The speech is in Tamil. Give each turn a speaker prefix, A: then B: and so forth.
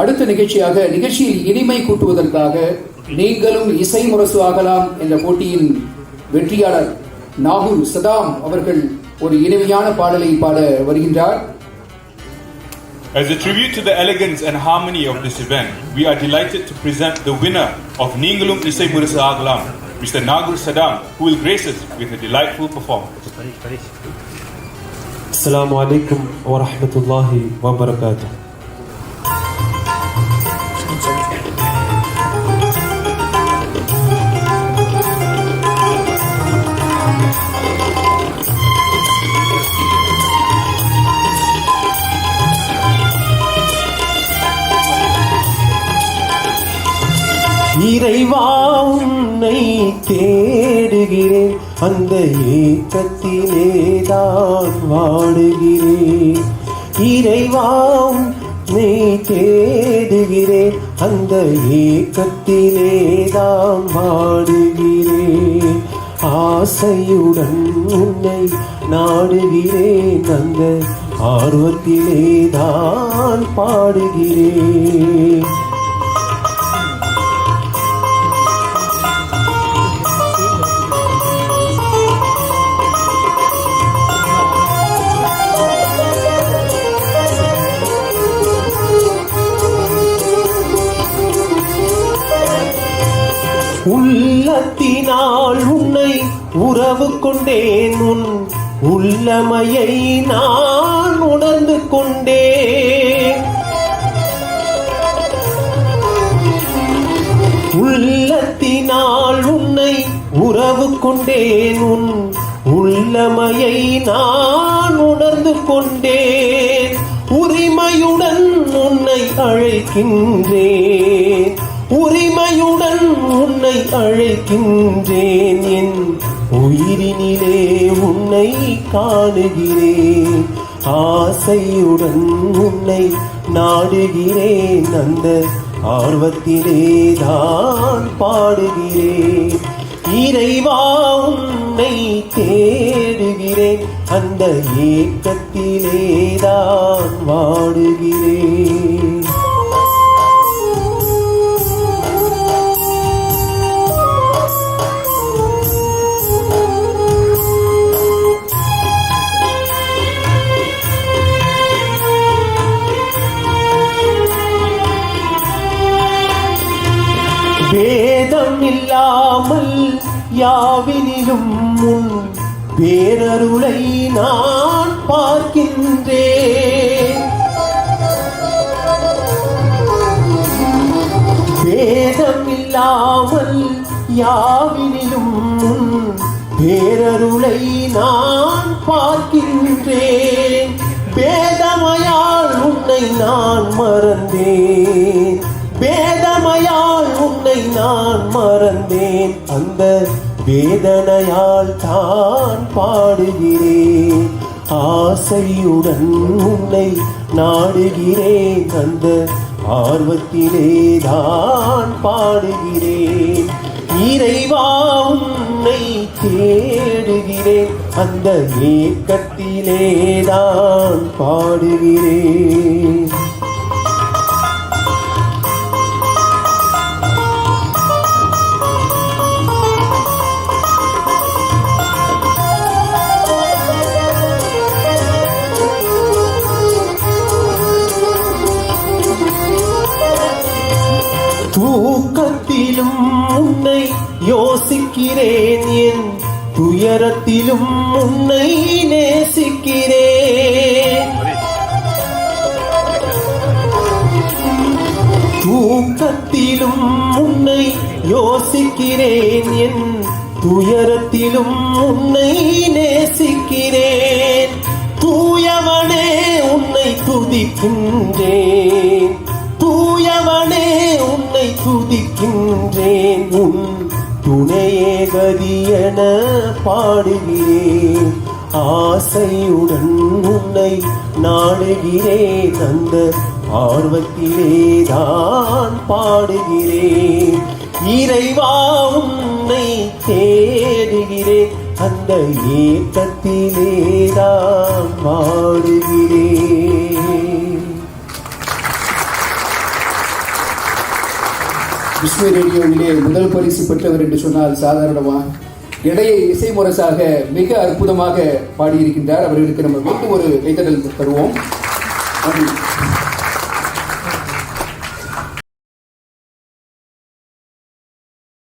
A: அடுத்த நிகழ்ச்சியாக நிகழ்ச்சியில் இனிமை கூட்டுவதற்காக நீங்களும் இசை முரசு ஆகலாம் என்ற போட்டியின் வெற்றியாளர் நாகுல் சதாம் அவர்கள் ஒரு இனிமையான பாடலை பாட வருகின்றார்
B: As a tribute to the elegance and harmony of this event, we are delighted to present the winner of Ningalum Isai Murasa Agalam, Mr. Nagul Saddam, who will grace us with a delightful performance.
C: Assalamu alaikum wa rahmatullahi wa barakatuh. தேடுகிறேன். அந்த ஏக்கத்திலே தான் வாடுகிறேன். இறைவாம் நீ தேடுகிறேன். அந்த ஏக்கத்திலே தான் வாடுகிறேன். ஆசையுடன் உன்னை நாடுகிறேன். அந்த ஆர்வத்திலே தான் பாடுகிறேன். உள்ளத்தினால் உன்னை உறவு கொண்டேன். உன் உள்ளமையை நான் உணர்ந்து கொண்டேன். உள்ளத்தினால் உன்னை உறவு கொண்டேன். உன் உள்ளமையை நான் உணர்ந்து கொண்டேன். உரிமையுடன் உன்னை அழைக்கின்றேன். உரிமையுடன் உன்னை அழைக்கின்றேன். என் உயிரினிலே உன்னை காணுகிறேன். ஆசையுடன் உன்னை நாடுகிறேன். அந்த ஆர்வத்திலே தான் பாடுகிறேன். இறைவா உன்னை தேடுகிறேன். அந்த ஏக்கத்திலே தான் வாடுகிறேன். பேதம் இல்லாமல் யாவினிலும் முன் பேரருளை நான் பார்க்கின்றேன். வேதம் இல்லாமல் யாவினிலும் முன் பேரருளை நான் பார்க்கின்றேன். பேதமையால் உன்னை நான் மறு மறந்தேன். அந்த வேதனையால் தான் பாடுகிறேன். ஆசையுடன் உன்னை நாடுகிறேன். அந்த ஆர்வத்திலே தான் பாடுகிறேன். இறைவா உன்னை தேடுகிறேன். அந்த ஏக்கத்திலே தான் பாடுகிறேன். தூக்கத்திலும் உன்னை யோசிக்கிறேன். என் துயரத்திலும் உன்னை நேசிக்கிறேன். தூக்கத்திலும் உன்னை யோசிக்கிறேன். என் துயரத்திலும் உன்னை நேசிக்கிறேன். தூயவனே உன்னை துதிக்கின்றேன். கதியென பாடுகிறேன். ஆசையுடன் உன்னை நாடுகிறேன் அந்த ஆர்வத்திலே தான் பாடுகிறேன். இறைவா உன்னை தேடுகிறேன். அந்த ஏக்கத்திலே தான் பாடுகிறேன்.
A: விஸ்வ ரேடியோவிலே முதல் பரிசு பெற்றவர் என்று சொன்னால் சாதாரணமா? இடையே இசை முரசாக மிக அற்புதமாக பாடியிருக்கின்றார். அவர்களுக்கு நம்ம மீண்டும் ஒரு கைத்தடல் தருவோம். நன்றி.